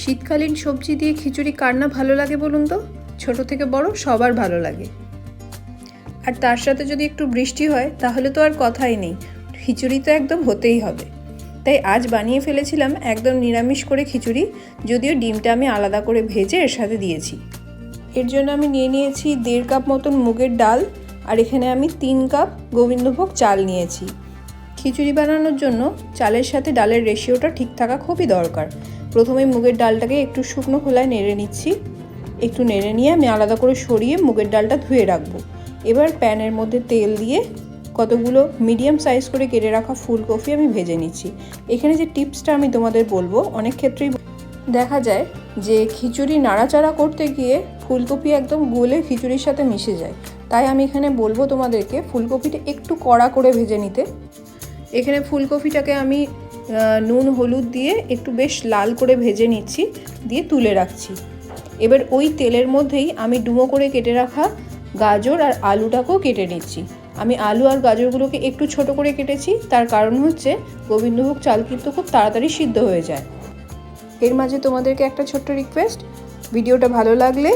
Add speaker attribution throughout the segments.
Speaker 1: শীতকালীন সবজি দিয়ে খিচুড়ি কার না ভালো লাগে বলুন তো? ছোট থেকে বড় সবার ভালো লাগে। আর তার সাথে যদি একটু বৃষ্টি হয়, তাহলে তো আর কথাই নেই। খিচুড়ি তো একদম হতেই হবে। তাই আজ বানিয়ে ফেলেছিলাম একদম নিরামিষ করে খিচুড়ি, যদিও ডিমটা আমি আলাদা করে ভেজে এর সাথে দিয়েছি। এর জন্য আমি নিয়ে নিয়েছি দেড় কাপ মতন মুগের ডাল, আর এখানে আমি তিন কাপ গোবিন্দভোগ চাল নিয়েছি। খিচুড়ি বানানোর জন্য চালের সাথে ডালের রেশিওটা ঠিক থাকা খুবই দরকার। প্রথমে মুগের ডালটাকে একটু শুকনো খোলায় নেড়ে নিচ্ছি। একটু নেড়ে নিয়ে আমি আলাদা করে সরিয়ে মুগের ডালটা ধুয়ে রাখব। এবার প্যানের মধ্যে তেল দিয়ে কতগুলো মিডিয়াম সাইজ করে কেটে রাখা ফুলকপি আমি ভেজে নিচ্ছি। এখানে যে টিপসটা আমি তোমাদের বলব, অনেক ক্ষেত্রেই দেখা যায় যে খিচুড়ি নাড়াচাড়া করতে গিয়ে ফুলকপি একদম গলে খিচুড়ির সাথে মিশে যায়। তাই আমি এখানে বলব তোমাদেরকে ফুলকপিটা একটু কড়া করে ভেজে নিতে। এখানে ফুলকপিটাকে আমি নুন, হলুদ দিয়ে একটু বেশ লাল করে ভেজে নিচ্ছি, দিয়ে তুলে রাখছি। এবার ওই তেলের মধ্যেই আমি ডুমো করে কেটে রাখা গাজর আর আলুটাকেও কেটে নিচ্ছি। আমি আলু আর গাজরগুলোকে একটু ছোট করে কেটেছি, তার কারণ হচ্ছে গোবিন্দভোগ চাল কিন্তু খুব তাড়াতাড়ি সিদ্ধ হয়ে যায়। এর মাঝে তোমাদেরকে একটা ছোট্ট রিকোয়েস্ট ভিডিওটা ভালো লাগলে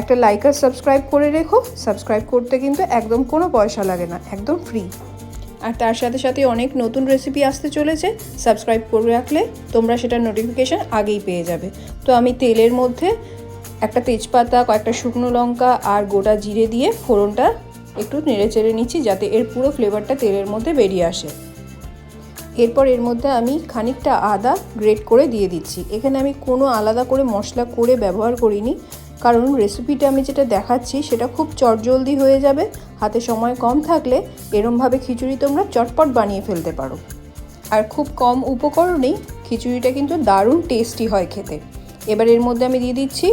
Speaker 1: একটা লাইক আর সাবস্ক্রাইব করে রেখো। সাবস্ক্রাইব করতে কিন্তু একদম কোনো পয়সা লাগে না, একদম ফ্রি আর তার সাথে সাথে অনেক নতুন রেসিপি আসতে চলেছে সাবস্ক্রাইব করে রাখলে তোমরা সেটার নোটিফিকেশান আগেই পেয়ে যাবে। তো আমি তেলের মধ্যে একটা তেজপাতা, কয়েকটা শুকনো লঙ্কা আর গোটা জিরে দিয়ে ফোড়নটা একটু নেড়ে চেড়ে নিচ্ছি যাতে এর পুরো ফ্লেভারটা তেলের মধ্যে বেরিয়ে আসে। এরপর এর মধ্যে আমি খানিকটা আদা গ্রেট করে দিয়ে দিচ্ছি। এখানে আমি কোনো আলাদা করে মশলা করে ব্যবহার করিনি। কারণ রেসিপিটা আমি যেটা দেখাচ্ছি, সেটা খুব চটজলদি হয়ে যাবে। হাতে সময় কম থাকলে এরমভাবে খিচুড়ি তোমরা চটপট বানিয়ে ফেলতে পারো। আর খুব কম উপকরণেই খিচুড়িটা কিন্তু দারুণ টেস্টি হয় খেতে। এবার এর মধ্যে আমি দিয়ে দিচ্ছি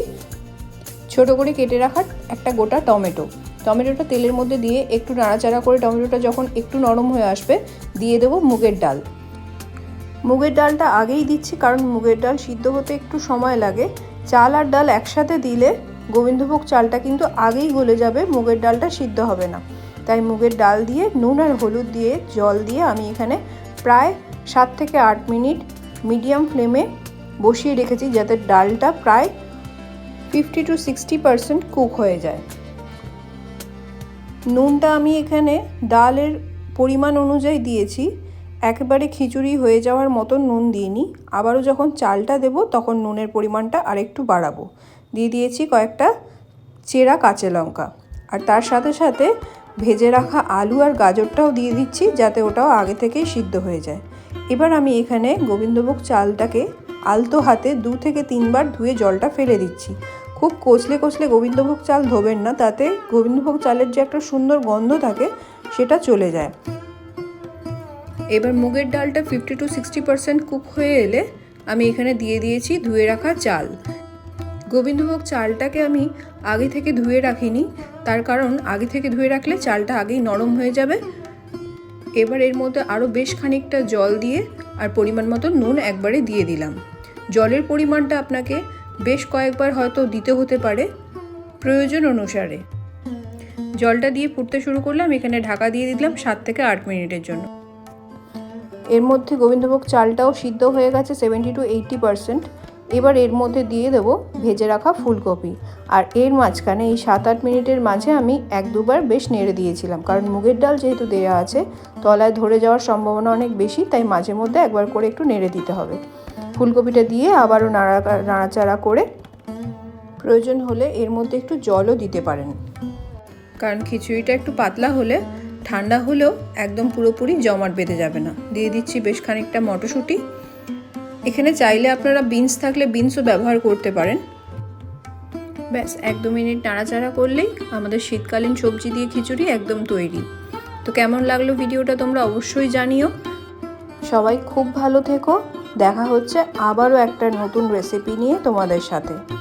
Speaker 1: ছোট করে কেটে রাখা একটা গোটা টমেটো। টমেটোটা তেলের মধ্যে দিয়ে একটু নাড়াচাড়া করে টমেটোটা যখন একটু নরম হয়ে আসবে, দিয়ে দেবো মুগের ডাল। মুগের ডালটা আগেই দিচ্ছি কারণ মুগের ডাল সিদ্ধ হতে একটু সময় লাগে। চাল আর ডাল একসাথে দিলে গোবিন্দভোগ চালটা কিন্তু আগেই গলে যাবে, মুগের ডালটা সিদ্ধ হবে না। তাই মুগের ডাল দিয়ে নুন আর হলুদ দিয়ে জল দিয়ে আমি এখানে প্রায় সাত থেকে আট মিনিট মিডিয়াম ফ্লেমে বসিয়ে রেখেছি যাতে ডালটা প্রায় fifty to sixty percent cook হয়ে যায়। নুনটা আমি এখানে ডালের পরিমাণ অনুযায়ী দিয়েছি। একেবারে খিচুড়ি হয়ে যাওয়ার মতন নুন দিইনি। আবারও যখন চালটা দেব, তখন নুনের পরিমাণটা আরেকটু বাড়াবো। দিয়ে দিয়েছি কয়েকটা চেরা কাঁচা লঙ্কা। আর তার সাথে সাথে ভেজে রাখা আলু আর গাজরটাও দিয়ে দিচ্ছি, যাতে ওটাও আগে থেকেই সিদ্ধ হয়ে যায়। এবার আমি এখানে গোবিন্দভোগ চালটাকে আলতো হাতে দু থেকে তিনবার ধুয়ে জলটা ফেলে দিচ্ছি। খুব কচলে কচলে গোবিন্দভোগ চাল ধোবেন না, তাতে গোবিন্দভোগ চালের যে একটা সুন্দর গন্ধ থাকে, সেটা চলে যায়। এবার মুগের ডালটা fifty to sixty percent cook হয়ে এলে আমি এখানে দিয়ে দিয়েছি ধুয়ে রাখা চাল। গোবিন্দভোগ চালটাকে আমি আগে থেকে ধুয়ে রাখিনি, তার কারণ আগে থেকে ধুয়ে রাখলে চালটা আগেই নরম হয়ে যাবে। এবার এর মধ্যে আরও বেশ খানিকটা জল দিয়ে আর পরিমাণ মতো নুন একবারে দিয়ে দিলাম। জলের পরিমাণটা আপনাকে বেশ কয়েকবার হয়তো দিতে হতে পারে প্রয়োজন অনুসারে। জলটা দিয়ে ফুটতে শুরু করলাম এখানে ঢাকা দিয়ে দিলাম সাত থেকে আট মিনিটের জন্য। এর মধ্যে গোবিন্দভোগ চালটাও সিদ্ধ হয়ে গেছে সেভেন্টি টু এইটটি পারসেন্ট এবার এর মধ্যে দিয়ে দেবো ভেজে রাখা ফুলকপি। আর এর মাঝখানে এই সাত আট মিনিটের মাঝে আমি এক দুবার বেশ নেড়ে দিয়েছিলাম। কারণ মুগের ডাল যেহেতু দেওয়া আছে, তলায় ধরে যাওয়ার সম্ভাবনা অনেক বেশি, তাই মাঝে মধ্যে একবার করে একটু নেড়ে দিতে হবে। ফুলকপিটা দিয়ে আবারও নাড়া নাড়াচাড়া করে প্রয়োজন হলে এর মধ্যে একটু জলও দিতে পারেন। কারণ খিচুড়িটা একটু পাতলা হলে ঠান্ডা হলেও একদম পুরোপুরি জমাট বেঁধে যাবে না। দিয়ে দিচ্ছি বেশ খানিকটা মটরশুঁটি। এখানে চাইলে আপনারা বিনস থাকলে বিনসও ব্যবহার করতে পারেন। ব্যাস, এক দু মিনিট নাড়াচাড়া করলেই আমাদের শীতকালীন সবজি দিয়ে খিচুড়ি একদম তৈরি। তো কেমন লাগল ভিডিওটা তোমরা অবশ্যই জানিও। সবাই খুব ভালো থেকো। দেখা হচ্ছে আবারও একটা নতুন রেসিপি নিয়ে তোমাদের সাথে।